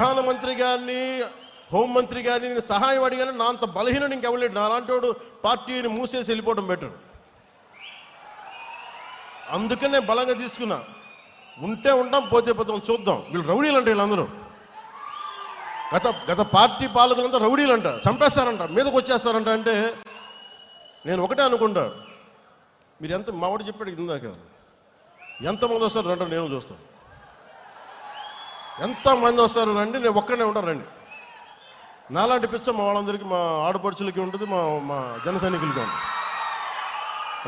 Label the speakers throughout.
Speaker 1: ప్రధానమంత్రి గారిని హోంమంత్రి గారిని నేను సహాయం అడిగాను. నా అంత బలహీన ఇంకెవలేడు నా అలాంటి వాడు పార్టీని మూసేసి వెళ్ళిపోవడం బెటర్. అందుకనే బలంగా తీసుకున్నా. ఉంటే ఉంటాం పోతే పోతాం చూద్దాం. వీళ్ళు రౌడీలు అంటే వీళ్ళందరూ. గత గత పార్టీ పాలకులంతా రౌడీలు అంట చంపేస్తారంట. మీదకి వచ్చేస్తారంట అంటే నేను ఒకటే అనుకుంటా. మీరు ఎంత మావాడు చెప్పాడు ఇందాక. ఎంతమంది వస్తారు? రండి నేను చూస్తాను. ఎంతమంది వస్తారు? రండి నేను ఒక్కడే ఉంటాను రండి. నాలాంటి పిచ్చ మా వాళ్ళందరికీ మా ఆడపడుచులకి ఉంటుంది మా మా జన సైనికులకి ఉంటుంది.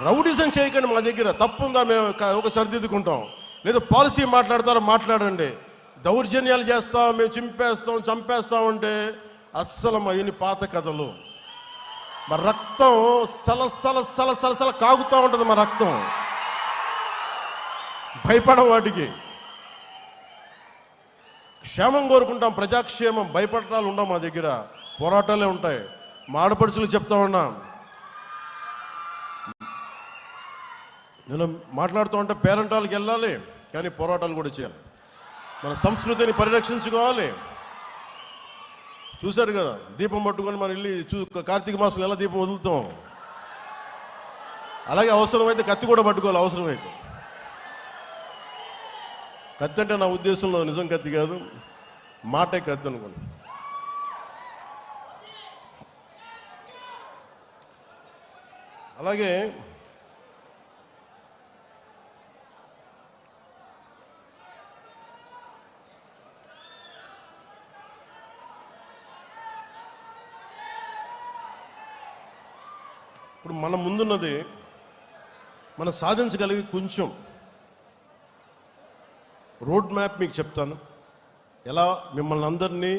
Speaker 1: రౌడిజం చేయకండి మా దగ్గర. తప్పుందా మేము ఒక సరిదిద్దుకుంటాం. లేదా పాలసీ మాట్లాడతారో మాట్లాడండి. దౌర్జన్యాలు చేస్తాం మేము చింపేస్తాం చంపేస్తాం అంటే అస్సలు మా ఇన్ని పాత కథలు. మా రక్తం సలసల సల సల సల కాగుతూ ఉంటుంది మా రక్తం. భయపడం వాటికి. క్షేమం కోరుకుంటాం ప్రజాక్షేమం భయపడటాలు ఉండవు మా దగ్గర. పోరాటాలే ఉంటాయి. మాడపడుచులు చెప్తా ఉన్నాం. నేను మాట్లాడుతూ ఉంటే పేరెంట్ వాళ్ళకి వెళ్ళాలి కానీ పోరాటాలు కూడా చేయాలి. మన సంస్కృతిని పరిరక్షించుకోవాలి. చూశారు కదా దీపం పట్టుకొని మనం వెళ్ళి చూ కార్తీక మాసంలో ఎలా దీపం వదులుతాం? అలాగే అవసరమైతే కత్తి కూడా పట్టుకోవాలి అవసరమైతే. కత్తి అంటే నా ఉద్దేశంలో నిజం కత్తి కాదు. మాటే కత్తి అనుకోండి. అలాగే ఇప్పుడు మన ముందున్నది మనం సాధించగలిగి కొంచెం రోడ్ మ్యాప్ మీకు చెప్తాను. ఎలా మిమ్మల్ని అందరినీ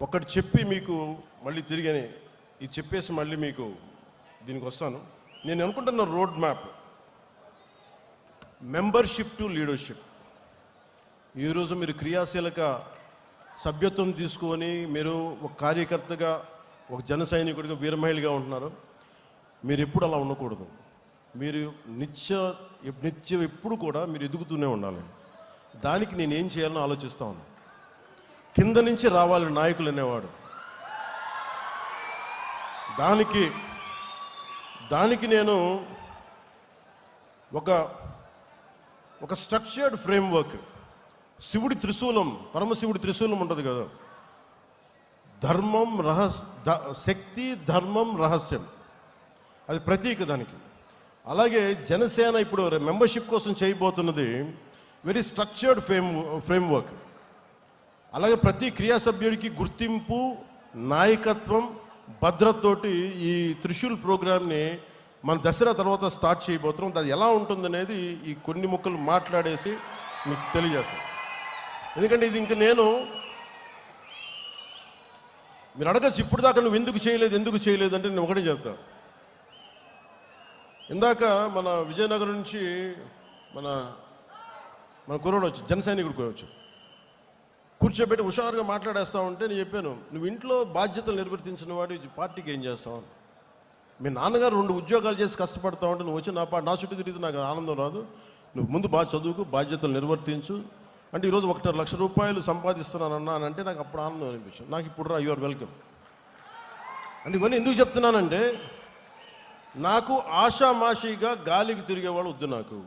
Speaker 1: ఒకటి చెప్పి మీకు మళ్ళీ తిరిగి ఇది చెప్పేసి మళ్ళీ మీకు దీనికి వస్తాను. నేను అనుకుంటున్న road map membership to leadership. ఈరోజు మీరు క్రియాశీలక సభ్యత్వం తీసుకొని మీరు ఒక కార్యకర్తగా ఒక జన సైనికుడిగా వీరమహిళగా ఉంటున్నారు. మీరు ఎప్పుడు అలా ఉండకూడదు. మీరు నిత్య నిత్యం ఎప్పుడు కూడా మీరు ఎదుగుతూనే ఉండాలి. దానికి నేను ఏం చేయాలని ఆలోచిస్తా ఉన్నాను కింద నుంచి రావాలి నాయకులు అనేవాడు. దానికి దానికి నేను ఒక ఒక స్ట్రక్చర్డ్ ఫ్రేమ్వర్క్ శివుడి త్రిశూలం పరమశివుడి త్రిశూలం ఉంటుంది కదా. ధర్మం రహస్ శక్తి ధర్మం రహస్యం. అది ప్రతీక దానికి. అలాగే జనసేన ఇప్పుడు మెంబర్షిప్ కోసం చేయబోతున్నది వెరీ స్ట్రక్చర్డ్ ఫ్రేమ్ ఫ్రేమ్వర్క్. అలాగే ప్రతి క్రియా సభ్యుడికి గుర్తింపు నాయకత్వం భద్రతతోటి ఈ త్రిశూల్ ప్రోగ్రామ్ని మన దసరా తర్వాత స్టార్ట్ చేయబోతున్నాం. అది ఎలా ఉంటుందనేది ఈ కొన్ని ముక్కలు మాట్లాడేసి మీకు తెలియజేస్తాను ఎందుకంటే ఇది ఇంక నేను మీరు అడగచ్చు ఇప్పుడు దాకా నువ్వు ఎందుకు చేయలేదు ఎందుకు చేయలేదు అంటే నేను ఒకటే చెప్తాను. ఇందాక మన విజయనగరం నుంచి మన మన కుర్రోడు వచ్చి జన సైనికుడు కూర్చోబెట్టి హుషారుగా మాట్లాడేస్తా ఉంటే నేను చెప్పాను నువ్వు ఇంట్లో బాధ్యతలు నిర్వర్తించిన వాడు పార్టీకి ఏం చేస్తావు? మీ నాన్నగారు రెండు ఉద్యోగాలు చేసి కష్టపడతా ఉంటే నువ్వు వచ్చి నా పా నా చుట్టూ తిరిగితే నాకు ఆనందం రాదు. నువ్వు ముందు బాగా చదువుకు బాధ్యతలు నిర్వర్తించు. అంటే ఈరోజు ఒకటి లక్ష రూపాయలు సంపాదిస్తున్నానన్నా అని అంటే నాకు అప్పుడు ఆనందం అనిపించింది. నాకు ఇప్పుడు రా యువర్ వెల్కమ్ అంటే ఇవన్నీ ఎందుకు చెప్తున్నానంటే నాకు ఆషామాషిగా గాలికి తిరిగేవాడు వద్దు నాకు.